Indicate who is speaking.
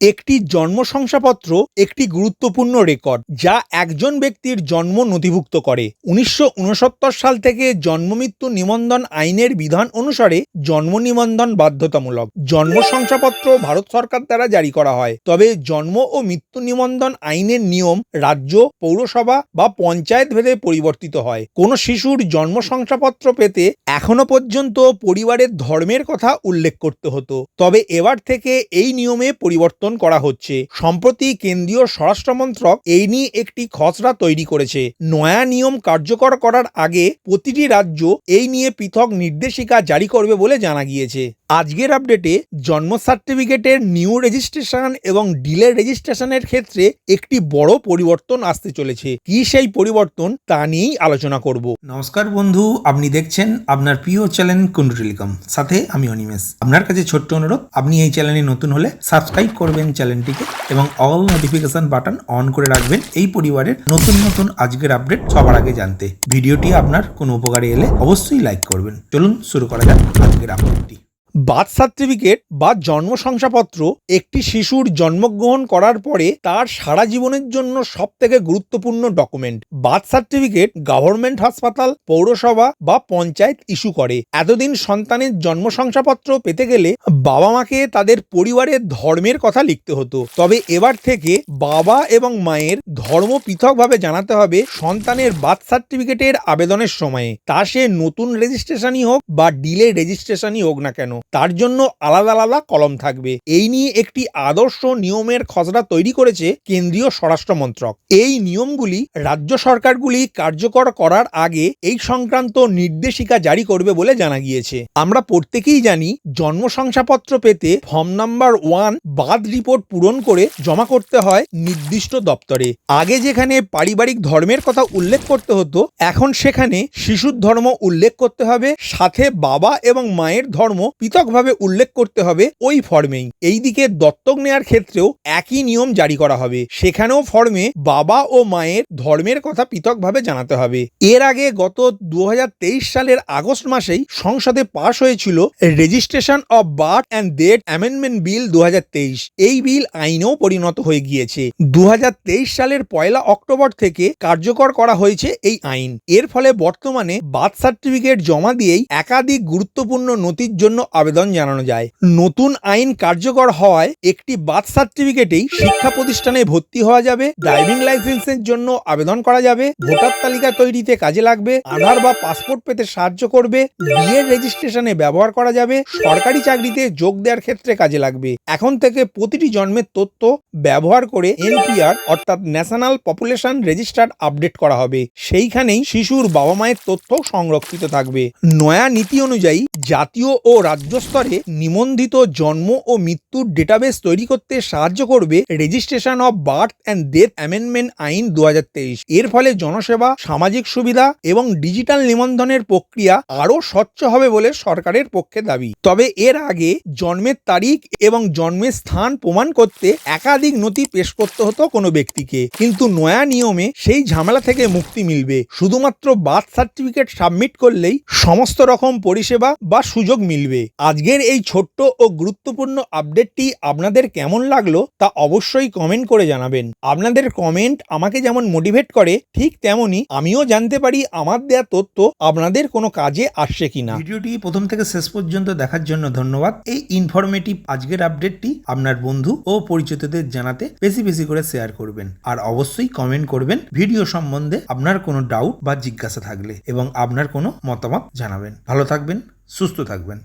Speaker 1: একটি জন্ম শংসাপত্র একটি গুরুত্বপূর্ণ রেকর্ড, যা একজন ব্যক্তির জন্ম নথিভুক্ত করে। উনিশশো উনসত্তর সাল থেকে জন্ম মৃত্যু নিবন্ধন আইনের বিধান অনুসারে জন্ম নিবন্ধন বাধ্যতামূলক। জন্ম শংসাপত্র ভারত সরকার দ্বারা জারি করা হয়। তবে জন্ম ও মৃত্যু নিবন্ধন আইনের নিয়ম রাজ্য, পৌরসভা বা পঞ্চায়েত ভেদে পরিবর্তিত হয়। কোনো শিশুর জন্ম শংসাপত্র পেতে এখনও পর্যন্ত পরিবারের ধর্মের কথা উল্লেখ করতে হতো। তবে এবার থেকে এই নিয়মে পরিবর্তন করা হচ্ছে। সম্প্রতি কেন্দ্রীয় স্বরাষ্ট্রমন্ত্রক এই নিয়ে একটি খসড়া তৈরি করেছে। নয়া নিয়ম কার্যকর করার আগে প্রতিটি রাজ্য এই নিয়ে পৃথক নির্দেশিকা জারি করবে বলে জানা গিয়েছে। আজকের আপডেটে জন্ম সার্টিফিকেটের নিউ রেজিস্ট্রেশন এবং ডিলে রেজিস্ট্রেশনের ক্ষেত্রে একটি বড় পরিবর্তন আসতে চলেছে। কি সেই পরিবর্তন তা নিয়েই আলোচনা করব।
Speaker 2: নমস্কার বন্ধু, আপনি দেখছেন আপনার প্রিয় চ্যানেল কুন্ডু টেলিকম সাথে আমি অনিমেষ। আপনার কাছে ছোট্ট অনুরোধ, আপনি এই চ্যানেলে নতুন হলে সাবস্ক্রাইব করবেন চ্যানেলটিকে এবং অল নোটিফিকেশন বাটন অন করে রাখবেন এই পরিবারের নতুন নতুন আজকের আপডেট সবার আগে জানতে। ভিডিওটি আপনার কোনো উপকারে এলে অবশ্যই লাইক করবেন। চলুন শুরু করা যাক আজকের আপডেটটি
Speaker 1: বার্থ সার্টিফিকেট বা জন্ম শংসাপত্র একটি শিশুর জন্মগ্রহণ করার পরে তার সারা জীবনের জন্য সব থেকে গুরুত্বপূর্ণ ডকুমেন্ট। বার্থ সার্টিফিকেট গভর্নমেন্ট হাসপাতাল, পৌরসভা বা পঞ্চায়েত ইস্যু করে। এতদিন সন্তানের জন্ম শংসাপত্র পেতে গেলে বাবা মাকে তাদের পরিবারের ধর্মের কথা লিখতে হতো। তবে এবার থেকে বাবা এবং মায়ের ধর্ম পৃথকভাবে জানাতে হবে সন্তানের বার্থ সার্টিফিকেটের আবেদনের সময়ে। তা সে নতুন রেজিস্ট্রেশনই হোক বা ডিলে রেজিস্ট্রেশনই হোক না কেন। তার জন্য আলাদা আলাদা কলম থাকবে। এই নিয়ে একটি আদর্শ নিয়মের খসড়া তৈরি করেছে কেন্দ্রীয় স্বরাষ্ট্র মন্ত্রক। এই নিয়মগুলি রাজ্য সরকারগুলি কার্যকর করার আগে এই সংক্রান্ত নির্দেশিকা জারি করবে বলে জানা গিয়েছে। আমরা প্রত্যেকেই জানি জন্ম শংসাপত্র পেতে ফর্ম নাম্বার ওয়ান বাদ রিপোর্ট পূরণ করে জমা করতে হয় নির্দিষ্ট দপ্তরে। আগে যেখানে পারিবারিক ধর্মের কথা উল্লেখ করতে হতো, এখন সেখানে শিশুর ধর্ম উল্লেখ করতে হবে, সাথে বাবা এবং মায়ের ধর্ম পৃথকভাবে উল্লেখ করতে হবে ওই ফর্মেই। এইদিকে দত্তক নেয়ার ক্ষেত্রেও একই নিয়ম জারি করা হবে। সেখানেও ফর্মে বাবা ও মায়ের ধর্মের কথা পৃথকভাবে জানাতে হবে। এর আগে গত দু হাজার তেইশ সালের আগস্ট মাসেই সংসদে পাশ হয়েছিল registration of birth and death amendment bill দুহাজার তেইশ। এই বিল আইনেও পরিণত হয়ে গিয়েছে। দু হাজার তেইশ সালের পয়লা অক্টোবর থেকে কার্যকর করা হয়েছে এই আইন। এর ফলে বর্তমানে বার্থ সার্টিফিকেট জমা দিয়েই একাধিক গুরুত্বপূর্ণ নথির জন্য আবেদন জানানো যায়। নতুন আইন কার্যকর হওয়ায় একটি বার্থ সার্টিফিকেটেই শিক্ষা প্রতিষ্ঠানে ভর্তি হওয়া যাবে। ড্রাইভিং লাইসেন্সের জন্য আবেদন করা যাবে। ভোটার তালিকা তৈরিতে কাজে লাগবে। আধার বা পাসপোর্ট পেতে সাহায্য করবে। বিয়ের রেজিস্ট্রেশনে ব্যবহার করা যাবে। সরকারি চাকরিতে যোগ দেওয়ার ক্ষেত্রে কাজে লাগবে। এখন থেকে প্রতিটি জন্মের তথ্য ব্যবহার করে এনপিআর অর্থাৎ ন্যাশনাল পপুলেশন রেজিস্টার আপডেট করা হবে। সেইখানেই শিশুর বাবা মায়ের তথ্য সংরক্ষিত থাকবে। নয়া নীতি অনুযায়ী জাতীয় ও রাজ্য স্তরে নিবন্ধিত জন্ম ও মৃত্যুর ডেটাবেস তৈরি করতে সাহায্য করবে registration of birth and death amendment আইন দু হাজার তেইশ। এর ফলে জনসেবা, সামাজিক সুবিধা এবং ডিজিটাল নিবন্ধনের প্রক্রিয়া আরও স্বচ্ছ হবে বলে সরকারের পক্ষে দাবি। তবে এর আগে জন্মের তারিখ এবং জন্মের স্থান প্রমাণ করতে একাধিক নথি পেশ করতে হতো কোনো ব্যক্তিকে। কিন্তু নয়া নিয়মে সেই ঝামেলা থেকে মুক্তি মিলবে। শুধুমাত্র বার্থ সার্টিফিকেট সাবমিট করলেই সমস্ত রকম পরিষেবা বা সুযোগ মিলবে। আজকের এই ছোট্ট ও গুরুত্বপূর্ণ আপডেটটি আপনাদের কেমন লাগল তা অবশ্যই কমেন্ট করে জানাবেন। আপনাদের কমেন্ট আমাকে যেমন মোটিভেট করে, ঠিক তেমনি আমিও জানতে পারি আমার দেয়া তথ্য আপনাদের কোনো কাজে আসছে কিনা।
Speaker 2: ভিডিওটি প্রথম থেকে শেষ পর্যন্ত দেখার জন্য ধন্যবাদ। এই ইনফরমেটিভ আজকের আপডেটটি আপনার বন্ধু ও পরিচিতদের জানাতে বেশি বেশি করে শেয়ার করবেন। আর অবশ্যই কমেন্ট করবেন ভিডিও সম্বন্ধে আপনার কোনো ডাউট বা জিজ্ঞাসা থাকলে এবং আপনার কোনো মতামত জানাবেন। ভালো থাকবেন, সুস্থ থাকবেন।